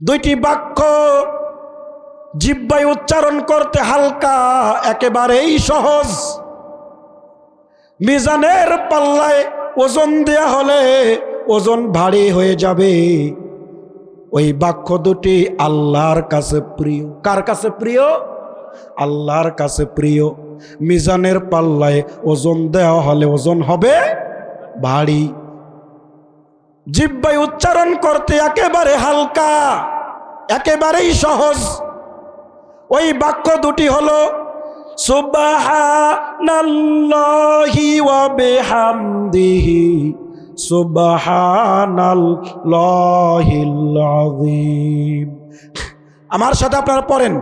দুইটি বাক্য জিব্বায় উচ্চারণ করতে হালকা, একেবারেই সহজ। মিজানের পাল্লায় ওজন দেয়া হলে ওজন ভারী হয়ে যাবে। ওই বাক্য দুটি আল্লাহর কাছে প্রিয়। কার কাছে প্রিয়? আল্লাহর কাছে প্রিয়। মিজানের পাল্লায় ওজন দেওয়া হলে ওজন হবে ভারী। জিব্বাই উচ্চারণ করতে একেবারে হালকা, একেবারেই সহজ। ওই বাক্য দুটি হলো ওয়া বিহামদিহি আমার সাথে আপনারা পড়েন,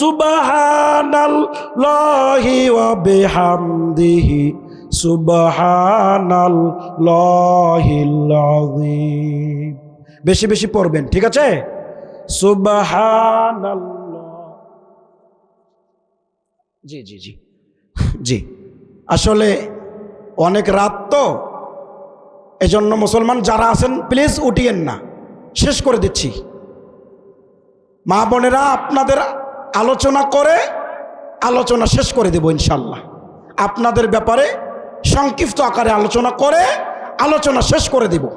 সুবহানাল্লাহি ওয়া বিহামদিহি সুবহানাল্লাহিল বেশি বেশি পড়বেন, ঠিক আছে? জি জি জি। জি। আসলে অনেক রাত তো, এজন্য মুসলমান যারা আছেন, প্লিজ উঠিয়েন না। শেষ করে দিচ্ছি। মা বোনেরা, আপনাদের আলোচনা করে আলোচনা শেষ করে দেব ইনশাল্লাহ আপনাদের ব্যাপারে সংক্ষিপ্ত আকারে আলোচনা করে আলোচনা শেষ করে দেব।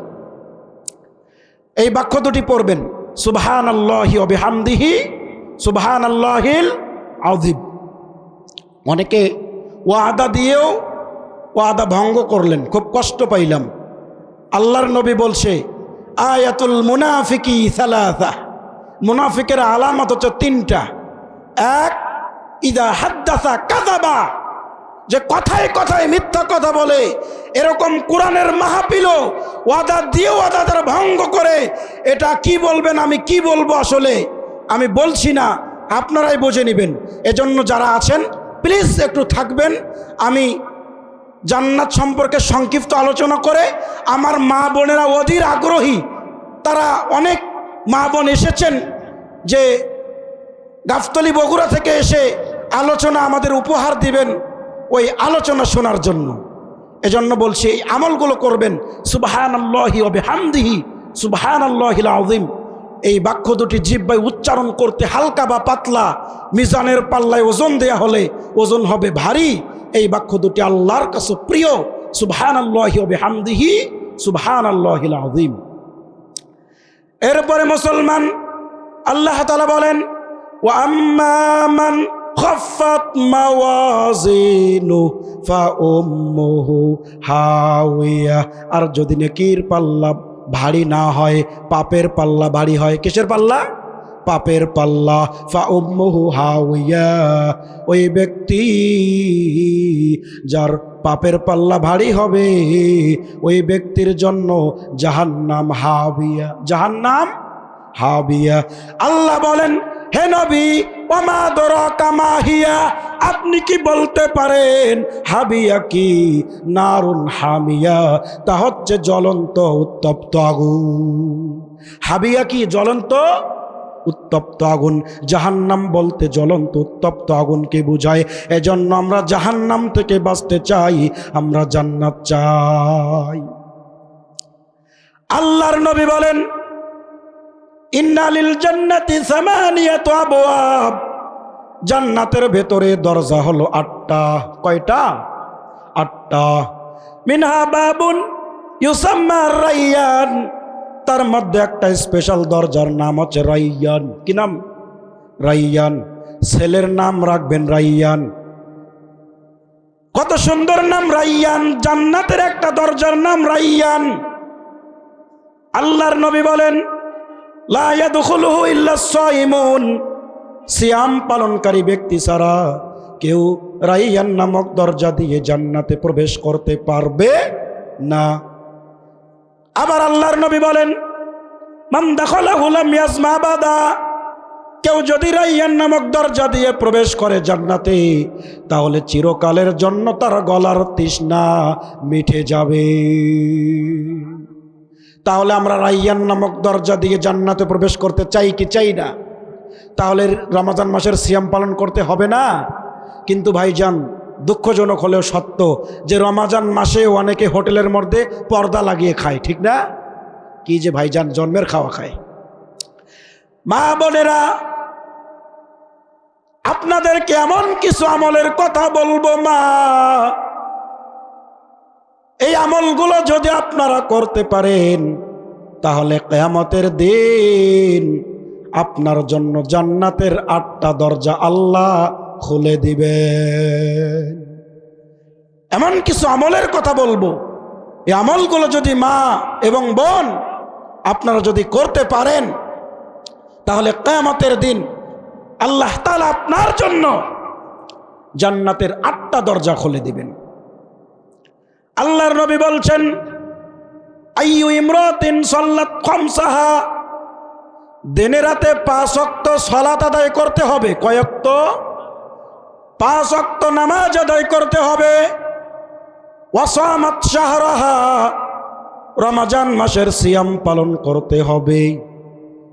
এই বাক্য দুটি পড়বেন। সুবহান আল্লাহি অবিহামদিহি সুবহান আল্লাহিল আউদিব অনেকে ওয়াদা দিয়েও ওয়াদা ভঙ্গ করলেন, খুব কষ্ট পাইলাম। আল্লাহর নবী বলছে, আয়াতুল মুনাফিকি সালাসা। মুনাফিকের আলামত হচ্ছে তিনটা। এক, ইদা হাদ্দাসা কাদাবা যে কথায় কথায় মিথ্যা কথা বলে, এরকম কোরআনের মাহাপিল ওয়াদা দিয়ে ওয়াদা তারা ভঙ্গ করে, এটা কি বলবেন, আমি কি বলব আসলে? আমি বলছি না, আপনারাই বুঝে নেবেন। এজন্য যারা আছেন প্লিজ একটু থাকবেন। আমি জান্নাত সম্পর্কে সংক্ষিপ্ত আলোচনা করে, আমার মা বোনেরা অধীর আগ্রহী, তারা অনেক মা বোন এসেছেন যে গাফতলি বগুড়া থেকে এসে আলোচনা আমাদের উপহার দিবেন। ওই আলোচনা শোনার জন্য। এজন্য বলছি, এই আমলগুলো করবেন সুবাহান আল্লাহি হামদিহি সুবাহান আল্লাহিল আজিম এই বাক্য দুটি জিব্বাই উচ্চারণ করতে হালকা বা পাতলা, মিজানের পাল্লায় ওজন দেয়া হলে ওজন হবে ভারী। এই বাক্য দুটি আল্লাহর কাছে প্রিয় সুবহান আল্লাহি হামদিহি সুবহান আল্লাহিল আজিম এরপরে মুসলমান, আল্লাহ তালা বলেন ও আম্মান খফাত মাওয়াজিনু ফাউম্মুহু হাওয়া আর যদি নেকির পাল্লা ভারী না হয়, পাপের পাল্লা ভারী হয়, কিসের পাল্লা? পাপের পাল্লা। ফাউম্মুহু হাওয়া ওই ব্যক্তি যার পাপের পাল্লা ভারী হবে, ওই ব্যক্তির জন্য জাহান্নাম হাবিয়া জাহান্নাম হাবিয়া আল্লাহ বলেন হে নবী, ওমা কামাহিয়া আপনি কি বলতে পারেন? হাবিয়া কি? নারুন হামিয়া, তা হচ্ছে জ্বলন্ত উত্তপ্ত আগুন। হাবিয়া কি? জ্বলন্ত উত্তপ্ত আগুন। জাহান্নাম বলতে জ্বলন্ত উত্তপ্ত আগুনকে বুঝায়? এজন্য আমরা জাহান্নাম থেকে বাঁচতে চাই, আমরা জান্নাত চাই। আল্লাহর নবী বলেন ইন্নালিল জান্নাতি সামানিয়াতু আবওয়াব। জান্নাতের ভেতরে দরজা হলো আটটা। কয়টা? আটটা। মিনহা বাবুন ইউসাম্মা রাইয়ান। তার মধ্যে একটা স্পেশাল দরজার নাম হচ্ছে রাইয়ান। কি নাম? রাইয়ান। ছেলের নাম রাখবেন রাইয়ান। কত সুন্দর নাম রাইয়ান। জান্নাতের একটা দরজার নাম রাইয়ান। আল্লাহর নবী বলেন সিয়াম পালনকারী ব্যক্তি ছাড়া কেউ রাইয়ান নামক দরজা দিয়ে জান্নাতে প্রবেশ করতে পারবে না। আবার আল্লাহর নবী বলেন, মান কেউ যদি রাইয়ান নামক দরজা দিয়ে প্রবেশ করে জান্নাতে, তাহলে চিরকালের জন্য তার গলার তৃষ্ণা মিঠে যাবে। তাহলে আমরা রাইয়ান নামক দরজা দিয়ে জান্নাতে প্রবেশ করতে চাই কি চাই না? তাহলে রমাজান মাসের সিয়াম পালন করতে হবে না। কিন্তু ভাইজান, দুঃখজনক হলেও সত্য যে রমাজান মাসে অনেকে হোটেলের মধ্যে পর্দা লাগিয়ে খায়, ঠিক না? কি যে ভাইজান জন্মের খাওয়া খায়। মা বোনেরা, আপনাদেরকে এমন কিছু আমলের কথা বলব মা। এই আমলগুলো যদি আপনারা করতে পারেন, তাহলে কেয়ামতের দিন আপনার জন্য জান্নাতের আটটা দরজা আল্লাহ খুলে দিবেন। এমন কিছু আমলের কথা বলব। এই আমলগুলো যদি মা এবং বোন আপনারা যদি করতে পারেন, তাহলে কেয়ামতের দিন আল্লাহ তালা আপনার জন্য জান্নাতের আটটা দরজা খুলে দিবেন। আল্লাহর নবী বলছেন, আইয়ু ইমরাতিন সাল্লাত খামসাহা দিনে রাতে পাঁচ অক্ত সলাত আদায় করতে হবে। কয়ক্ত পাঁচ অক্ত নামাজ আদায় করতে হবে। ওয়াসামাত শাহরাহা, রমাজান মাসের সিয়াম পালন করতে হবে।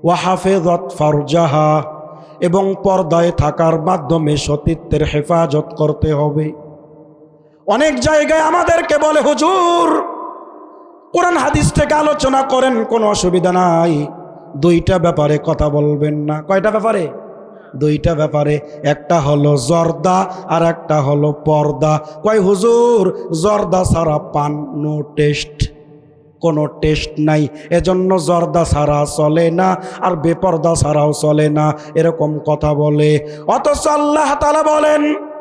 ওয়াহাফেজত ফারজাহা, এবং পর্দায় থাকার মাধ্যমে সতীত্বের হেফাজত করতে হবে। অনেক জায়গায় আমাদেরকে বলে, হুজুর, কোরআন হাদিস থেকে আলোচনা করেন, কোনো অসুবিধা নাই। দুইটা ব্যাপারে কথা বলবেন না। কয়টা ব্যাপারে? দুইটা ব্যাপারে। একটা হলো জর্দা আর একটা হলো পর্দা। কয়, হুজুর, জর্দা ছাড়া পান, নো টেস্ট। কোনো টেস্ট নাই। এজন্য জর্দা ছাড়া চলে না আর বেপর্দা ছাড়াও চলে না। এরকম কথা বলে। অথচ আল্লাহ তালা বলেন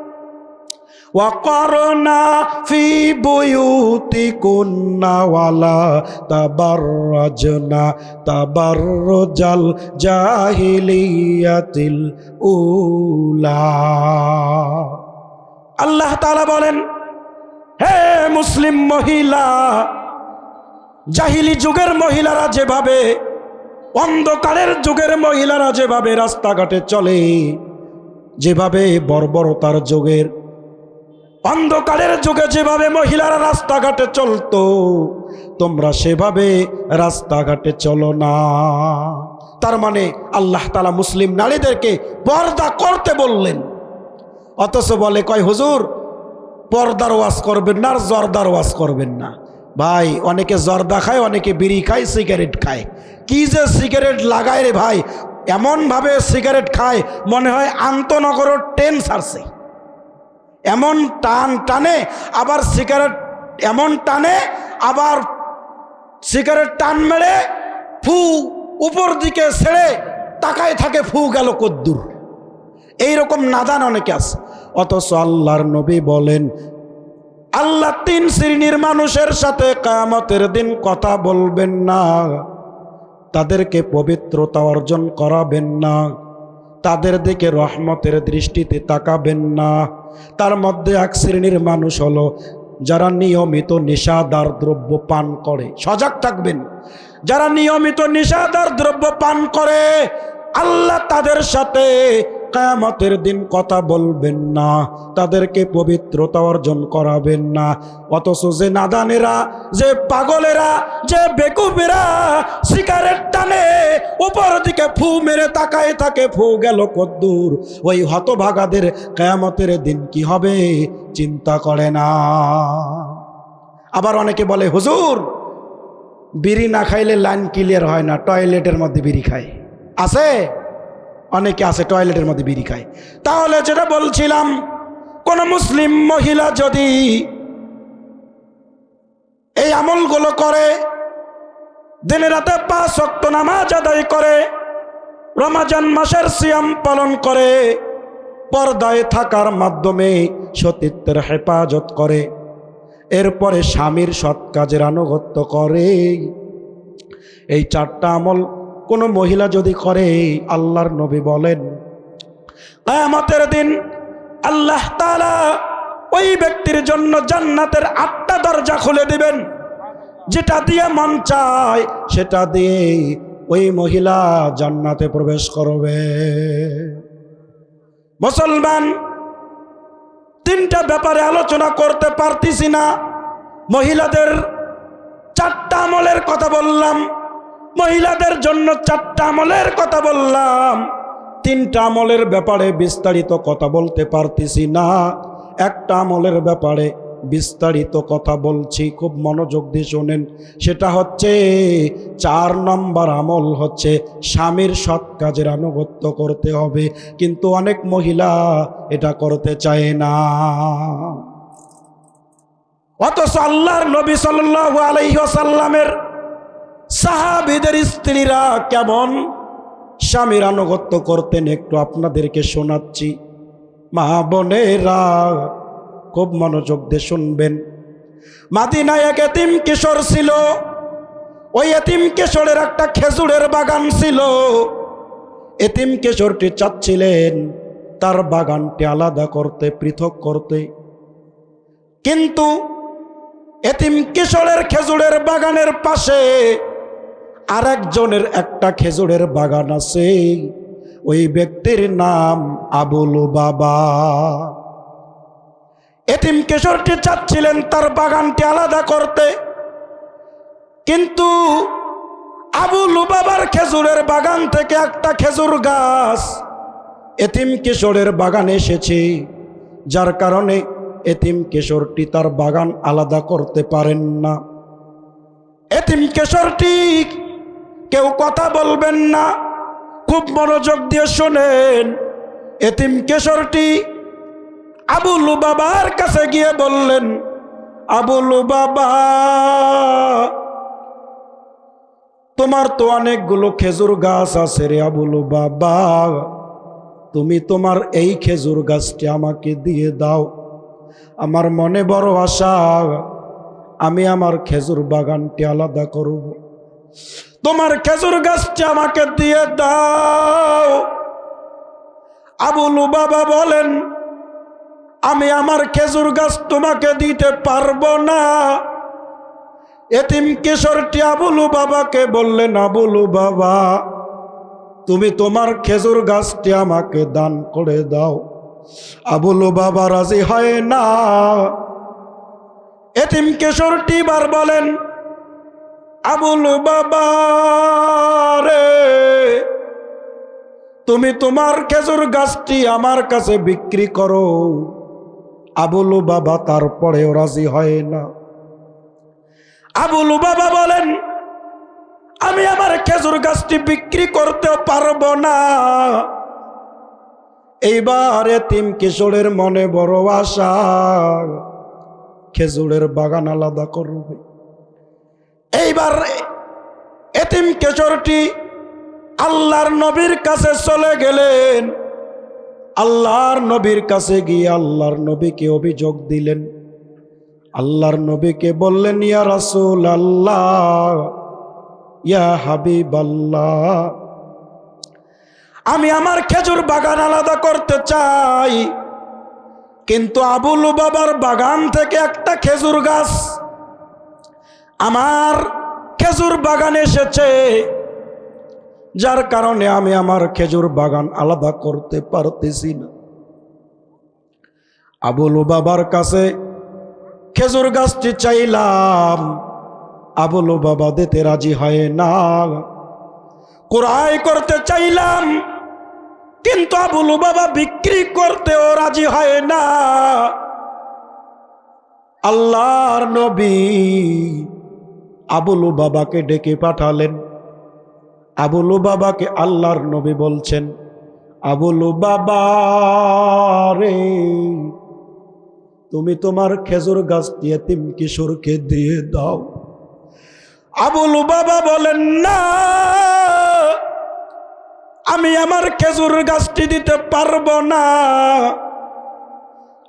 وقرنا في بيوتكن ولا تبرجنا تبرج الجاهلية الأولى আল্লাহ তাআলা বলেন হে মুসলিম মহিলা জাহিলি যুগের মহিলারা যেভাবে অন্ধকারের যুগের মহিলারা যেভাবে রাস্তাঘাটে চলে যেভাবে বর্বরতার যুগের অন্ধকারের যুগে যেভাবে মহিলারা রাস্তাঘাটে চলতো, তোমরা সেভাবে রাস্তাঘাটে চলো না। তার মানে আল্লাহ তালা মুসলিম নারীদেরকে পর্দা করতে বললেন। অথচ বলে, কয়, হুজুর, পর্দার ওয়াজ করবেন না আর জর্দার ওয়াজ করবেন না। ভাই, অনেকে জর্দা খায়, অনেকে বিড়ি খায়, সিগারেট খায়। কি যে সিগারেট লাগায় রে ভাই, এমনভাবে সিগারেট খায়, মনে হয় আন্তনগরের ট্রেন ছাড়ছে এমন টান টানে, আবার সিগারেট, এমন টানে, আবার সিগারেট টান মেরে ফু উপর দিকে ছেড়ে তাকায় থাকে, ফু গেল কদ্দুর। এইরকম নাদান অনেকে আছে। অথচ আল্লাহর নবী বলেন, আল্লাহ তিন শ্রেণির মানুষের সাথে কামতের দিন কথা বলবেন না, তাদেরকে পবিত্রতা অর্জন করাবেন না। তাদের দিকে রহমতের দৃষ্টিতে তাকাবেন না। তার মধ্যে এক শ্রেণির মানুষ হলো, যারা নিয়মিত নেশাদার দ্রব্য পান করে। সজাগ থাকবেন। যারা নিয়মিত নেশাদার দ্রব্য পান করে, আল্লাহ তাদের সাথে কায়ামতের দিন কথা বলবেন না, তাদেরকে পবিত্রতা অর্জন করাবেন না। অথচ যে নাদানেরা, যে পাগলেরা, যে বেকুবেরা সিগারেট টানে, উপর দিকে ফু মেরে তাকায় থাকে, ফু গেল কদ্দুর। ওই হতভাগাদের কায়ামতের দিন কি হবে, চিন্তা করে না। আবার অনেকে বলে, হুজুর, বিড়ি না খাইলে লাইন ক্লিয়ার হয় না, টয়লেটের মধ্যে বিড়ি খায়। আছে? অনেকে আছে টয়লেটের মধ্যে বিড়ি খায়। তাহলে যেটা বলছিলাম, কোন মুসলিম মহিলা যদি এই আমলগুলো করে, দিনে রাতে পাঁচ শক্ত নামাজ আদায় করে, রমাজান মাসের সিয়াম পালন করে, পর্দায় থাকার মাধ্যমে সতীত্বের হেফাজত করে, এরপরে স্বামীর সৎ কাজের আনুগত্য করে, এই চারটা আমল কোনো মহিলা যদি করে, আল্লাহর নবী বলেন, কায়ামতের দিন আল্লাহ তাআলা ওই ব্যক্তির জন্য জান্নাতের আটটা দরজা খুলে দিবেন। যেটা দিয়ে মন চায়, সেটা দিয়ে ওই মহিলা জান্নাতে প্রবেশ করবে। মুসলমান, তিনটা ব্যাপারে আলোচনা করতে পারতেছি না। মহিলাদের চারটা আমলের কথা বললাম। মহিলাদের জন্য চারটা আমলের কথা বললাম। তিনটা আমলের ব্যাপারে বিস্তারিত কথা বলতে পারতেছি না। একটা আমলের ব্যাপারে বিস্তারিত কথা বলছি, খুব মনোযোগ দিয়ে শোনেন। সেটা হচ্ছে, চার নম্বর আমল হচ্ছে স্বামীর সৎ কাজের আনুগত্য করতে হবে। কিন্তু অনেক মহিলা এটা করতে চায় না। অথচ আল্লাহর নবী সাল্লাল্লাহু আলাইহি ওয়াসাল্লামের সাহাবীদের স্ত্রীরা কেমন? স্বামীর আনুগত্য করতেন, একটু আপনাদেরকে শোনাচ্ছি। মা বোনেরা, খুব মনোযোগ দিয়ে শুনবেন। মাদিনায় এক এতিম কিশোর ছিল। ওই এতিম কিশোরের একটা খেজুরের বাগান ছিল। এতিম কিশোরটি চাচ্ছিলেন তার বাগানটি আলাদা করতে, পৃথক করতে। কিন্তু এতিম কিশোরের খেজুরের বাগানের পাশে আরেকজনের একটা খেজুরের বাগান আছে। ওই ব্যক্তির নাম আবুল বাবা। এতিম কিশোরটি চাচ্ছিলেন তার বাগানটি আলাদা করতে। কিন্তু আবুল বাবার খেজুরের বাগান থেকে একটা খেজুর গাছ এতিম কিশোরের বাগানে এসেছে। যার কারণে এতিম কিশোরটি তার বাগান আলাদা করতে পারেন না। এতিম কিশোরটি কেউ কথা বলবেন না। খুব মনোযোগ দিয়ে শোনেন। এতিম কেশরটি আবুলু বাবার কাছে গিয়ে বললেন আবুলু বাবা তোমার তো অনেকগুলো খেজুর গাছ আছে রে আবুলু বাবা তুমি তোমার এই খেজুর গাছটি আমাকে দিয়ে দাও। আমার মনে বড় আশা, আমি আমার খেজুর বাগানটি আলাদা করব। তোমার খেজুর গাছটি আমাকে দিয়ে দাও। আবুলু বাবা বলেন, আমি আমার খেজুর গাছ তোমাকে দিতে পারব না। এতিম কিশোরটি আবুলু বাবাকে বললেন, আবুলু বাবা, তুমি তোমার খেজুর গাছটি আমাকে দান করে দাও। আবুলু বাবা রাজি হয় না। এতিম কিশোরটি বার বলেন আবুলু বাবা রে। তুমি তোমার খেজুর গাছটি আমার কাছে বিক্রি করো। আবুলু বাবা তারপরেও রাজি হয় না। আবুলু বাবা বলেন, আমি আমার খেজুর গাছটি বিক্রি করতে পারব না। এইবার এতিম কিশোরের মনে বড় আশা, খেজুরের বাগান আলাদা করবে। এইবার এতিম কিশোরটি আল্লাহর নবীর কাছে চলে গেলেন। আল্লাহর নবীর কাছে গিয়ে আল্লাহর নবীকে অভিযোগ দিলেন। আল্লাহর নবীকে বললেন, ইয়া রাসূল আল্লাহ ইয়া হাবিব আল্লাহ আমি আমার খেজুর বাগান আলাদা করতে চাই, কিন্তু আবুল বাবার বাগান থেকে একটা খেজুর গাছ আমার খেজুর বাগান এসেছে। যার কারণে আমি আমার খেজুর বাগান আলাদা করতে পারতেছি না। আবুল বাবার কাছে খেজুর গাছটি চাইলাম। আবুল বাবা দিতে রাজি হয় না। ক্রয় করতে চাইলাম। কিন্তু আবুল বাবা বিক্রি করতেও রাজি হয় না। আল্লাহর নবী আবুলু বাবাকে ডেকে পাঠালেন। আবুলু বাবাকে আল্লাহর নবী বলছেন, আবুলু বাবা রে, তুমি তোমার খেজুর গাছটি এতিম কিশোরকে দিয়ে দাও। আবুলু বাবা বলেন, না, আমি আমার খেজুর গাছটি দিতে পারব না।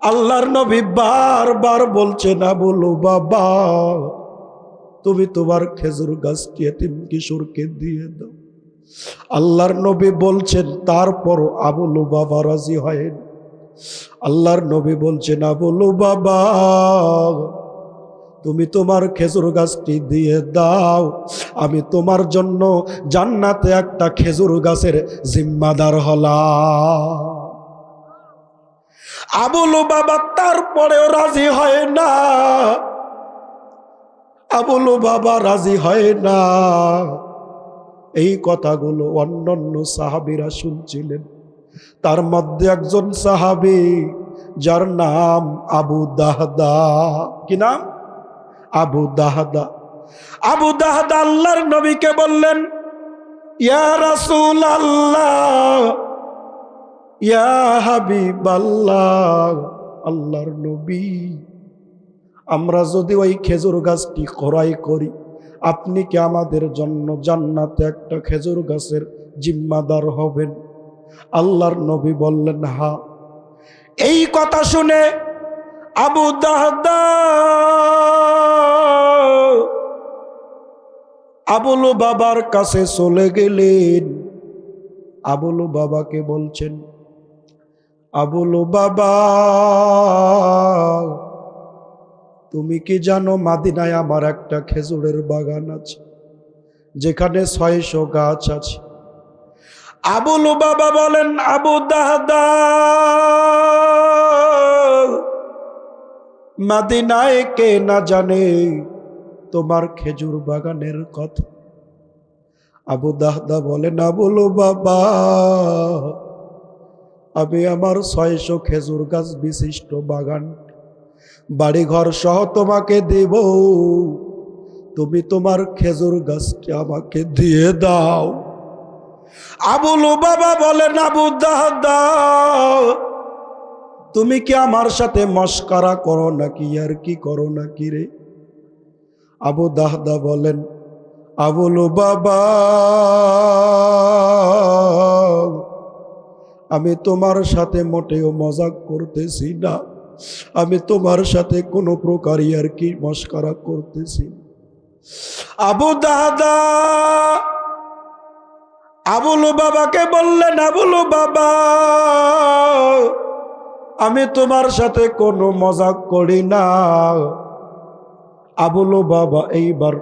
আল্লাহর নবী বারবার বলছেন, আবুলু বাবা তুমি তোমার খেজুর গাছটি এতিম কিশোরকে দিয়ে দাও। আল্লাহর নবী বলছেন, তারপর আবুলু বাবা রাজি হয় না। আল্লাহর নবী বলছেন, আবুলু বাবা, তুমি তোমার খেজুর গাছটি দিয়ে দাও। আমি তোমার জন্য জান্নাতে একটা খেজুর গাছের জিম্মাদার হলাম। আবুলু বাবা তারপরেও রাজি হয় না। আবুলু বাবা রাজি হয় না। এই কথাগুলো অন্যান্য সাহাবিরা শুনছিলেন। তার মধ্যে একজন সাহাবি, যার নাম আবু দাহদা। কি নাম? আবু দাহদা। আবু দাহদা আল্লাহর নবীকে বললেন, ইয়া রাসূল আল্লাহ ইয়া হাবিব আল্লাহ আল্লাহর নবী। আমরা যদি ওই খেজুর গাছটি ক্রয় করি, আপনি কি আমাদের জন্য জান্নাতে একটা খেজুর গাছের জিম্মাদার হবেন? আল্লাহর নবী বললেন, হা। এই কথা শুনে আবু দাহদা আবুলু বাবার কাছে চলে গেলেন। আবুলু বাবাকে বলছেন আবুলু বাবা তুমি কি জানো মাদিনায় আমার একটা খেজুরের বাগান আছে? যেখানে ছয়শো গাছ আছে। আবুলু বাবা বলেন, আবু দাহদা, মাদিনায় কে না জানে তোমার খেজুর বাগানের কথা? আবু দাহদা বলেন আবুলু বাবা আমি আমার ছয়শো খেজুর গাছ বিশিষ্ট বাগান বাড়িঘর সহ তোমাকে দেব। তুমি তোমার খেজুর গাছটি আমাকে দিয়ে দাও। আবুলু বাবা বলেন আবু দাহদা তুমি কি আমার সাথে মস্কারা করো নাকি? আর কি করো নাকি রে? আবু দাহদা বলেন, আবুলু বাবা, আমি তোমার সাথে মোটেও মজাক করতেছি না। আমি তোমার সাথে কোনো প্রকার আর কি মস্কারা করতেছি। আবু দাদা আবুলু বাবাকে বললেন আবুলু বাবা আমি তোমার সাথে কোনো মজা করি না। আবুলু বাবা এইবার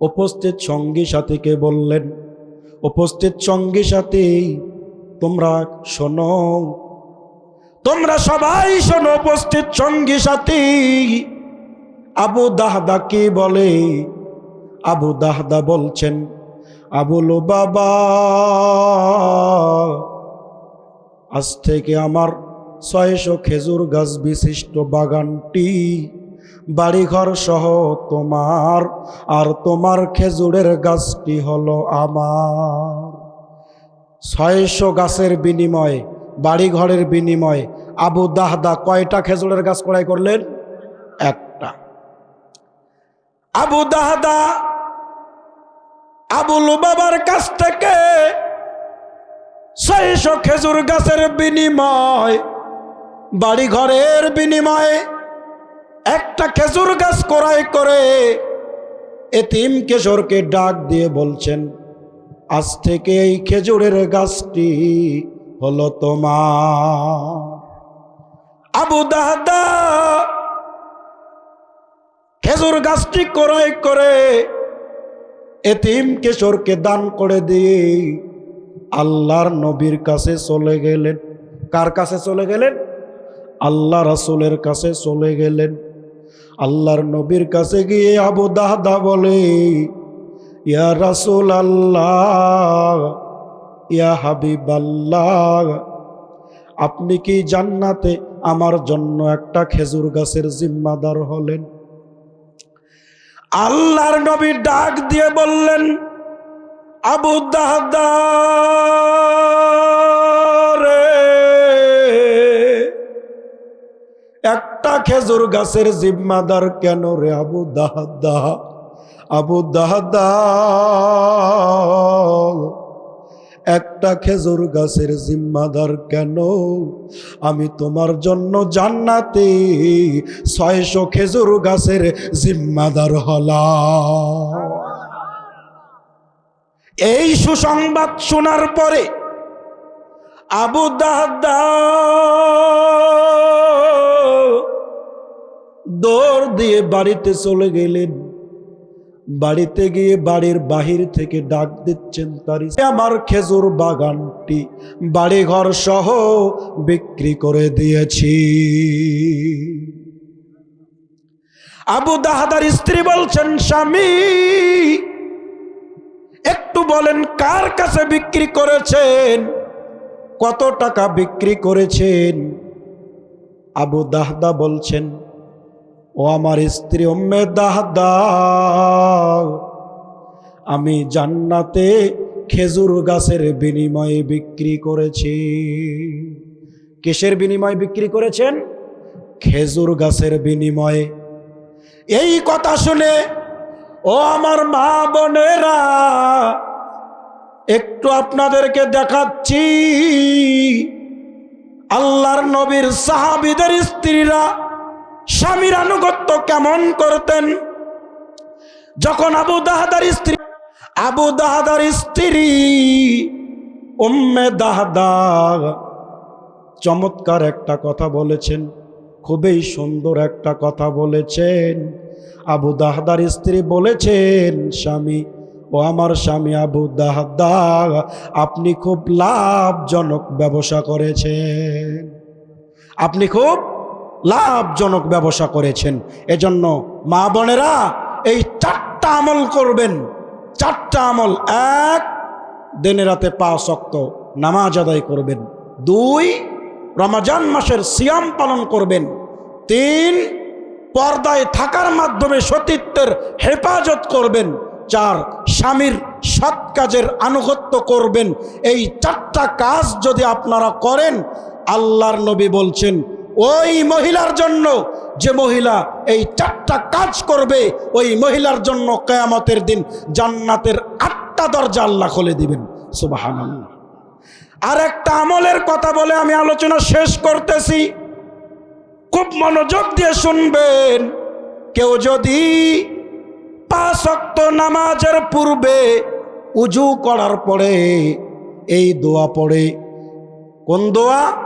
উপস্থিত সঙ্গী সাথীকে বললেন, উপস্থিত সঙ্গী সাথী, তোমরা শোনো তোমরা সবাই শোনো উপস্থিত সঙ্গী সাথী। আবু দাহদা কি বলে? আবু দাহদা বলছেন আবুল বাবা আজ থেকে আমার ছয়শো খেজুর গাছ বিশিষ্ট বাগানটি, বাড়িঘর সহ তোমার, আর তোমার খেজুরের গাছটি হলো আমার। ছয়শো গাছের বিনিময়ে বাড়িঘরের বিনিময়ে আবু দাহদা কয়টা খেজুরের গাছ কড়াই করলেন? একটা। আবু দাহদা আবুল বাবার কাছ থেকে ছয়শো খেজুর গাছের বিনিময়, বাড়িঘরের বিনিময়ে একটা খেজুর গাছ ক্রয় করে এতিম কেশরকে ডাক দিয়ে বলছেন, আজ থেকে এই খেজুরের গাছটি হলো তোমার। আবু দাদা খেজুর গাছটি ক্রয় করে এতিম কেশরকে দান করে দিয়ে আল্লাহর নবীর কাছে চলে গেলেন। কার কাছে চলে গেলেন? আল্লাহ রাসুলের কাছে চলে গেলেন। আল্লাহর নবীর কাছে গিয়ে আবু দাহদা বলে, ইয়া রাসুল আল্লাহ ইয়া হাবিব আল্লাহ আপনি কি জান্নাতে আমার জন্য একটা খেজুর গাছের জিম্মাদার হলেন? আল্লাহর নবী ডাক দিয়ে বললেন, আবু দাহদা রে, একটা খেজুর গাছের জিম্মাদার কেন রে আবু দাহদা? আবু দাহদা একটা খেজুর গাছের জিম্মাদার কেন? আমি তোমার জন্য জান্নাতে ছয়শো খেজুর গাছের জিম্মাদার হলা এই সুসংবাদ শোনার পরে আবু দাদা দৌড় দিয়ে বাড়িতে চলে গেলেন। বাড়িতে গিয়ে বাড়ির বাহির থেকে ডাক দিচ্ছেন তার। আমার খেজুর বাগানটি বাড়ি ঘর সহ বিক্রি করে দিয়েছি। আবু দাহাদার স্ত্রী বলছেন, স্বামী, একটু বলেন, কার কাছে বিক্রি করেছেন? কত টাকা বিক্রি করেছেন? আবু দাহদা বলছেন ও আমার স্ত্রী ওম্মে দাহদা, আমি জান্নাতে খেজুর গাছের বিনিময়ে বিক্রি করেছি। কিসের বিনিময়ে বিক্রি করেছেন? খেজুর গাছের বিনিময়ে। এই কথা শুনে ও আমার মা বোনেরা, একটু আপনাদেরকে দেখাচ্ছি। আল্লাহর নবীর সাহাবিদের স্ত্রীরা স্বামীর আনুগত্য কেমন করতেন? যখন আবু দাহাদার স্ত্রী, আবু দাহাদার স্ত্রী, উম্মে দাহাদা চমৎকার একটা কথা বলেছেন, খুবই সুন্দর একটা কথা বলেছেন। আবু দাহদার স্ত্রী বলেছেন, স্বামী, ও আমার স্বামী আবু দাহদা, আপনি খুব লাভজনক ব্যবসা করেছেন। আপনি খুব লাভজনক ব্যবসা করেছেন। এজন্য মা বোনেরা এই চারটা আমল করবেন। চারটা আমল এক, দিনে রাতে পাঁচ শক্ত নামাজ আদায় করবেন। দুই, রমাজান মাসের সিয়াম পালন করবেন। তিন, পর্দায় থাকার মাধ্যমে সতীত্বের হেফাজত করবেন। চার, স্বামীর সৎ কাজের আনুগত্য করবেন। এই চারটা কাজ যদি আপনারা করেন, আল্লাহর নবী বলছেন ওই মহিলার জন্য যে মহিলা এই চারটা কাজ করবে, ওই মহিলার জন্য কেয়ামতের দিন জান্নাতের আটটা দরজা আল্লাহ খুলে দিবেন। সুবাহান আর একটা আমলের কথা বলে আমি আলোচনা শেষ করতেছি। খুব মনোযোগ দিয়ে শুনবেন। কেউ যদি পাঁচ অক্ত নামাজের পূর্বে উজু করার পরে, এই দোয়া পড়ে, কোন দোয়া?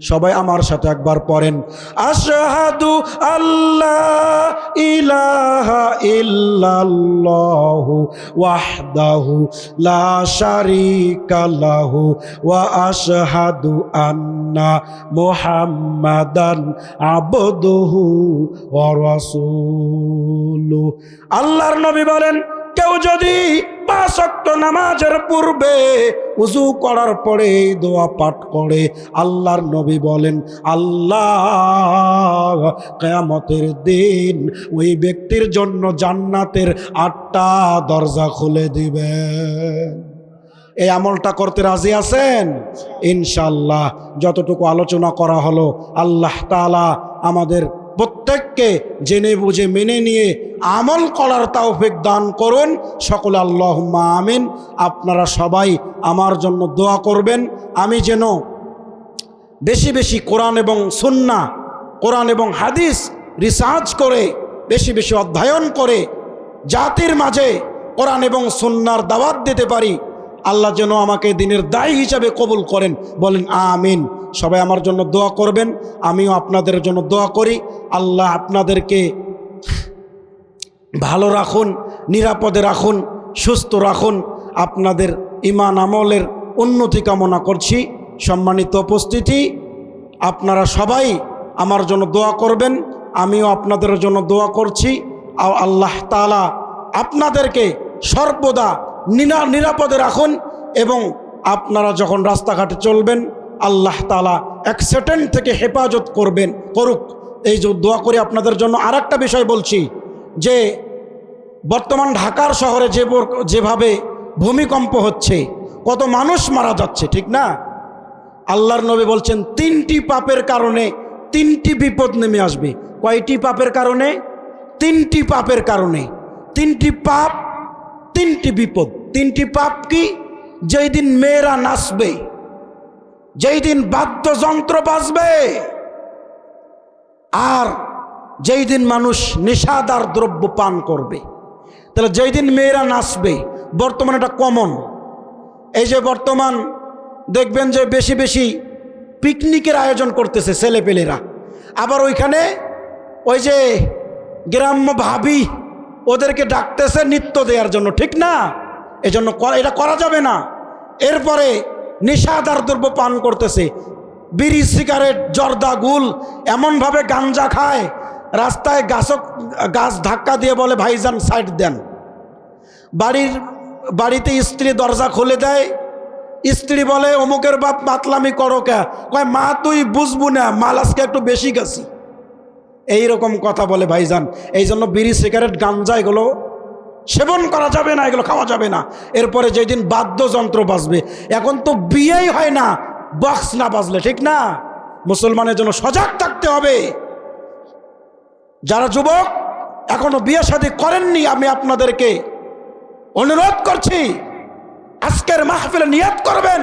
সবাই আমার সাথে একবার পড়েন। আশহাদু আল্লাহ ইলাহা ইল্লাল্লাহু ওয়াহদাহু লা শারীকা লাহু ওয়া আশহাদু আন্না মুহাম্মাদান আবদুহু ওয়া রাসূলুহু। আল্লাহর নবী বলেন কেউ যদি পাঁচ ওয়াক্ত নামাজের পূর্বে উজু করার পরে দোয়া পাঠ করে, আল্লাহর নবী বলেন, আল্লাহ, কেয়ামতের দিন ওই ব্যক্তির জন্য জান্নাতের আটটা দরজা খুলে দিবেন এই আমলটা করতে রাজি আছেন? ইনশাল্লাহ যতটুকু আলোচনা করা হলো, আল্লাহ তালা আমাদের প্রত্যেককে জেনে বুঝে মেনে নিয়ে আমল করার তাওফিক দান করুন। সকল আল্লাহ আমিন। আপনারা সবাই আমার জন্য দোয়া করবেন। আমি যেন বেশি বেশি কোরআন এবং সুন্না কোরআন এবং হাদিস রিসার্চ করে, বেশি বেশি অধ্যয়ন করে, জাতির মাঝে কোরআন এবং সুন্নার দাওয়াত দিতে পারি। আল্লাহ যেন আমাকে দিনের দায়ী হিসাবে কবুল করেন। বলেন, আমিন। সবাই আমার জন্য দোয়া করবেন। আমিও আপনাদের জন্য দোয়া করি। আল্লাহ আপনাদেরকে ভালো রাখুন, নিরাপদে রাখুন, সুস্থ রাখুন। আপনাদের ইমান আমলের উন্নতি কামনা করছি। সম্মানিত উপস্থিতি, আপনারা সবাই আমার জন্য দোয়া করবেন। আমিও আপনাদের জন্য দোয়া করছি। আল্লাহ তালা আপনাদেরকে সর্বদা নিরাপদে রাখুন এবং আপনারা যখন রাস্তাঘাটে চলবেন, আল্লাহ তালা অ্যাক্সিডেন্ট থেকে হেফাজত করবেন, করুক। এই যে দোয়া করে আপনাদের জন্য আর বিষয় বলছি যে, বর্তমান ঢাকার শহরে যে যেভাবে ভূমিকম্প হচ্ছে, কত মানুষ মারা যাচ্ছে, ঠিক না? আল্লাহর নবী বলছেন, তিনটি পাপের কারণে তিনটি বিপদ নেমে আসবে। কয়টি পাপের কারণে? তিনটি পাপের কারণে। তিনটি পাপ, তিনটি বিপদ। তিনটি পাপ কি? যেই দিন মেয়েরা নাচবে, যেই দিন বাদ্যযন্ত্র বাজবে, আর যেই দিন মানুষ নেশাদার দ্রব্য পান করবে। তাহলে যেই দিন মেয়েরা নাচবে, বর্তমানে এটা কমন। এই যে বর্তমান দেখবেন যে বেশি বেশি পিকনিকের আয়োজন করতেছে ছেলেপেলেরা। আবার ওইখানে ওই যে গ্রাম্য ভাবি ওদেরকে ডাকতেছে নৃত্য দেওয়ার জন্য, ঠিক না? এজন্য করা এটা করা যাবে না। এরপরে নেশাদার দ্রব্য পান করতেছে। বিড়ি, সিগারেট, জর্দা, গুল এমনভাবে গাঞ্জা খায়, রাস্তায় গাছক গাছ ধাক্কা দিয়ে বলে, ভাইজান, সাইড দেন। বাড়ির বাড়িতে স্ত্রী দরজা খুলে দেয়। স্ত্রী বলে, অমুকের বাপ মাতলামি করো কে? কয়, মা, তুই বুঝবু না, মাল আজকে একটু বেশি গেছি। এইরকম কথা বলে ভাইজান। এই জন্য বিড়ি, সিগারেট, গাঞ্জা এগুলো সেবন করা যাবে না, এগুলো খাওয়া যাবে না। এরপরে যেদিন বাদ্যযন্ত্র বাজবে, এখন তো বিয়েই হয় না বক্স না বাজলে, ঠিক না? মুসলমানের জন্য সজাগ থাকতে হবে। যারা যুবক এখনও বিয়ে শাদী করেননি, আমি আপনাদেরকে অনুরোধ করছি, আজকের মাহফিলে নিয়ত করবেন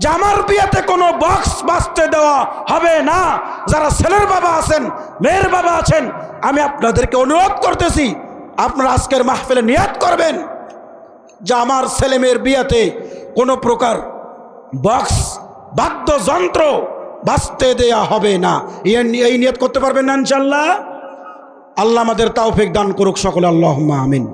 যে আমার বিয়েতে কোনো বক্স বাঁচতে দেওয়া হবে না। যারা ছেলের বাবা আছেন, মেয়ের বাবা আছেন, আমি আপনাদেরকে অনুরোধ করতেছি আপনারা আজকের মাহফিলে নিয়াত করবেন যে আমার ছেলে মেয়ের বিয়েতে কোনো প্রকার বক্স, বাদ্যযন্ত্র বাঁচতে দেয়া হবে না। এই- এই নিয়ত করতে পারবেন না ইনশাল্লাহ? আল্লাহ আমাদের তাওফিক দান করুক সকলে আল্লাহ আমিন।